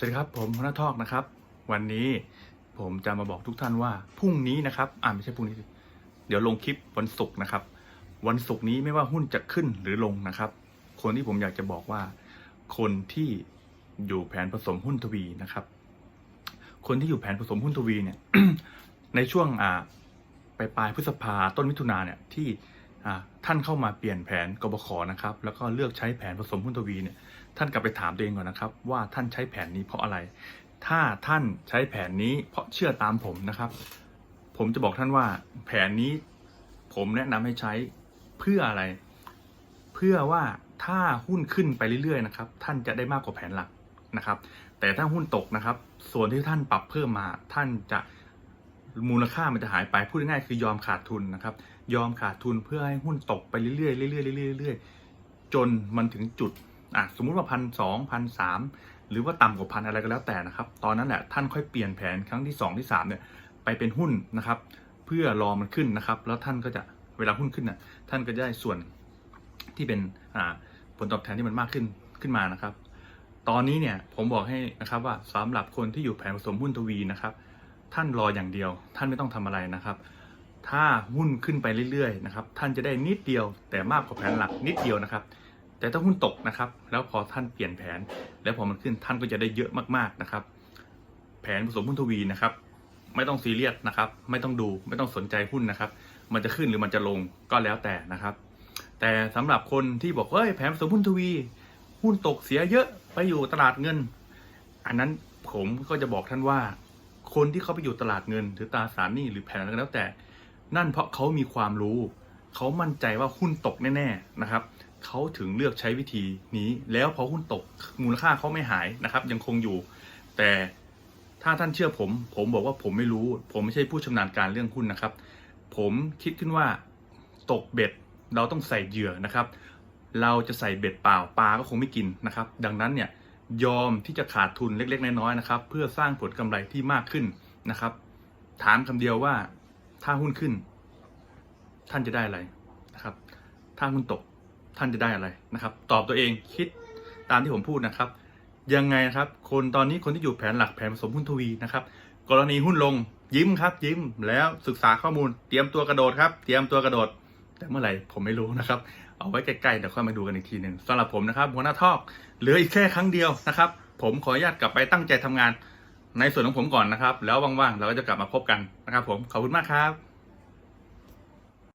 สวัสดีครับผมพนัทอกนะครับ วันนี้ผมจะมาบอกทุกท่านว่าพรุ่งนี้นะครับอ่าไม่ใช่พรุ่งนี้สิเดี๋ยวลงคลิปวันศุกร์นะครับ วันศุกร์นี้ไม่ว่าหุ้นจะขึ้นหรือลงนะครับ คนที่ผมอยากจะบอกว่า คนที่อยู่แผนผสมหุ้นทวีนะครับ คนที่อยู่แผนผสมหุ้นทวีเนี่ยในช่วงอ่าปลายปลายพฤษภาต้นมิถุนาเนี่ยที่ ท่านเข้ามาเปลี่ยนแผนกบขนะครับ แล้วก็เลือกใช้แผนผสมหุ้นทวีเนี่ย ท่านกลับไปถามตัวเองก่อนนะครับ ว่าท่านใช้แผนนี้เพราะอะไร ถ้าท่านใช้แผนนี้เพราะเชื่อตามผมนะครับ ผมจะบอกท่านว่าแผนนี้ผมแนะนำให้ใช้เพื่ออะไร เพื่อว่าถ้าหุ้นขึ้นไปเรื่อยๆนะครับ ท่านจะได้มากกว่าแผนหลักนะครับ แต่ถ้าหุ้นตกนะครับ ส่วนที่ท่านปรับเพิ่มมาท่านจะ มูลค่ามันจะหายไปพูดง่ายๆคือยอมขาดทุนนะครับ ยอมขาดทุนเพื่อให้หุ้นตกไปเรื่อยๆเรื่อยๆเรื่อยๆจนมันถึงจุดอะสมมุติว่าพันสองพันสามหรือว่าต่ำกว่าพันอะไรก็แล้วแต่นะครับ ตอนนั้นแหละท่านค่อยเปลี่ยนแผนครั้งที่สองที่สามเนี่ยไปเป็นหุ้นนะครับ เพื่อรอมันขึ้นนะครับ แล้วท่านก็จะเวลาหุ้นขึ้นน่ะท่านก็จะได้ส่วนที่เป็นผลตอบแทนที่มันมากขึ้นขึ้นมานะครับ ตอนนี้เนี่ยผมบอกให้นะครับว่าสำหรับคนที่อยู่แผนผสมหุ้นทวีนะครับ ท่านรออย่างเดียว ท่านไม่ต้องทำอะไรนะครับ ถ้าหุ้นขึ้นไปเรื่อยๆนะครับท่านจะได้นิดเดียว แต่มากกว่าแผนหลักนิดเดียวนะครับ แต่ถ้าหุ้นตกนะครับ แล้วพอท่านเปลี่ยนแผน แล้วพอมันขึ้นท่านก็จะได้เยอะมากๆนะครับ แผนผสมหุ้นทวีนะครับ ไม่ต้องซีเรียสนะครับ ไม่ต้องดูไม่ต้องสนใจหุ้นนะครับ มันจะขึ้นหรือมันจะลงก็แล้วแต่นะครับ แต่สำหรับคนที่บอกเฮ้ยแผนผสมหุ้นทวี หุ้นตกเสียเยอะไปอยู่ตลาดเงิน อันนั้นผมก็จะบอกท่านว่า คนที่เขาไปอยู่ตลาดเงิน หรือตราสารหนี้หรือแผนอะไรก็แล้วแต่ นั่นเพราะเขามีความรู้ เขามั่นใจว่าหุ้นตกแน่ๆนะครับเขาถึงเลือกใช้วิธีนี้ แล้วพอหุ้นตกมูลค่าเขาไม่หายนะครับ ยังคงอยู่ แต่ถ้าท่านเชื่อผม ผมบอกว่าผมไม่รู้ ผมไม่ใช่ผู้ชำนาญการเรื่องหุ้นนะครับ ผมคิดขึ้นว่าตกเบ็ดเราต้องใส่เหยื่อนะครับ เราจะใส่เบ็ดเปล่าปลาก็คงไม่กินนะครับ ดังนั้นเนี่ย ยอมที่จะขาดทุนเล็ก ๆ น้อยๆนะครับ เพื่อสร้างผลกำไรที่มากขึ้นนะครับ ถามคำเดียวว่าถ้าหุ้นขึ้น ท่านจะได้อะไรนะครับ ถ้าหุ้นตกท่านจะได้อะไรนะครับ ตอบตัวเองคิดตามที่ผมพูดนะครับ ยังไงนะครับ คนตอนนี้คนที่อยู่แผนหลักแผนผสมหุ้นทวีนะครับ กรณีหุ้นลงยิ้มครับยิ้มแล้วศึกษาข้อมูล เตรียมตัวกระโดดครับ เตรียมตัวกระโดด แต่เมื่อไหร่ผมไม่รู้นะครับ เอาไว้ใกล้ๆเดี๋ยวค่อยมาดูกันอีกทีหนึ่งสำหรับผมนะครับหัวหน้าทอกเหลืออีกแค่ครั้งเดียวนะครับ ผมขออนุญาตกลับไปตั้งใจทำงานในส่วนของผมก่อนนะครับ แล้วว่างๆเราก็จะกลับมาพบกันนะครับ ผมขอบคุณมากครับ